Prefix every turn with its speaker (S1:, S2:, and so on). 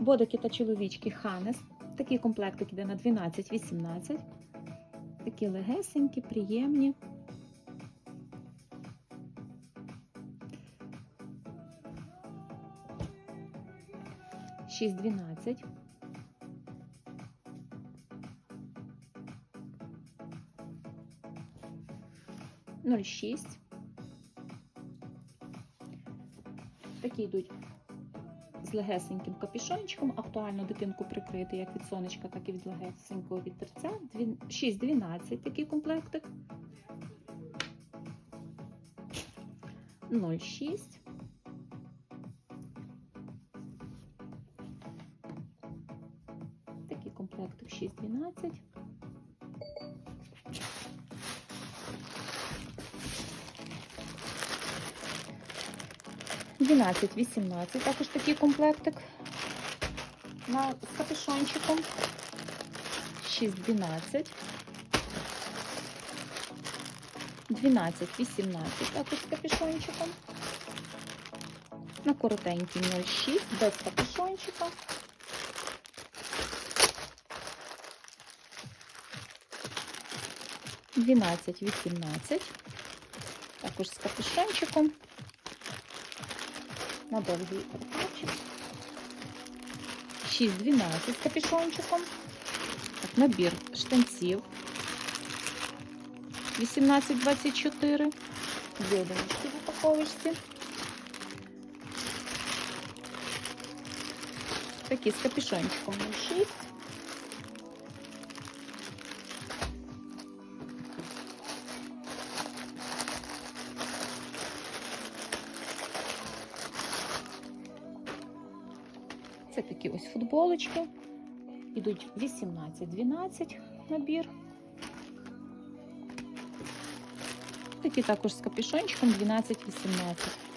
S1: Бодики та чоловічки Ханес. Такий комплектик іде на 12-18. Такі легесенькі, приємні. Шість дванадцять. Ноль шість. Такі йдуть з легесеньким капюшончиком, актуально дитинку прикрити як від сонечка, так і від легесенького вітерця. 6-12 такий комплектик. 0,6. Такий комплектик 6-12. Дванадцять, вісімнадцять, також такий комплектик на з капюшончиком. 6-12. 12-18, також з капюшончиком. На коротенький 0,6 без капюшончика. Дванадцять, вісімнадцять. Також з капюшончиком. На довгий рукавчик. 6-12 з капюшончиком. Так, набір штанців. 18-24. Дві одинички в упаковочці. Такі з капюшончиком 06. Це такі ось футболочки. Ідуть 18-12 набір. Такі також з капюшончиком 12-18.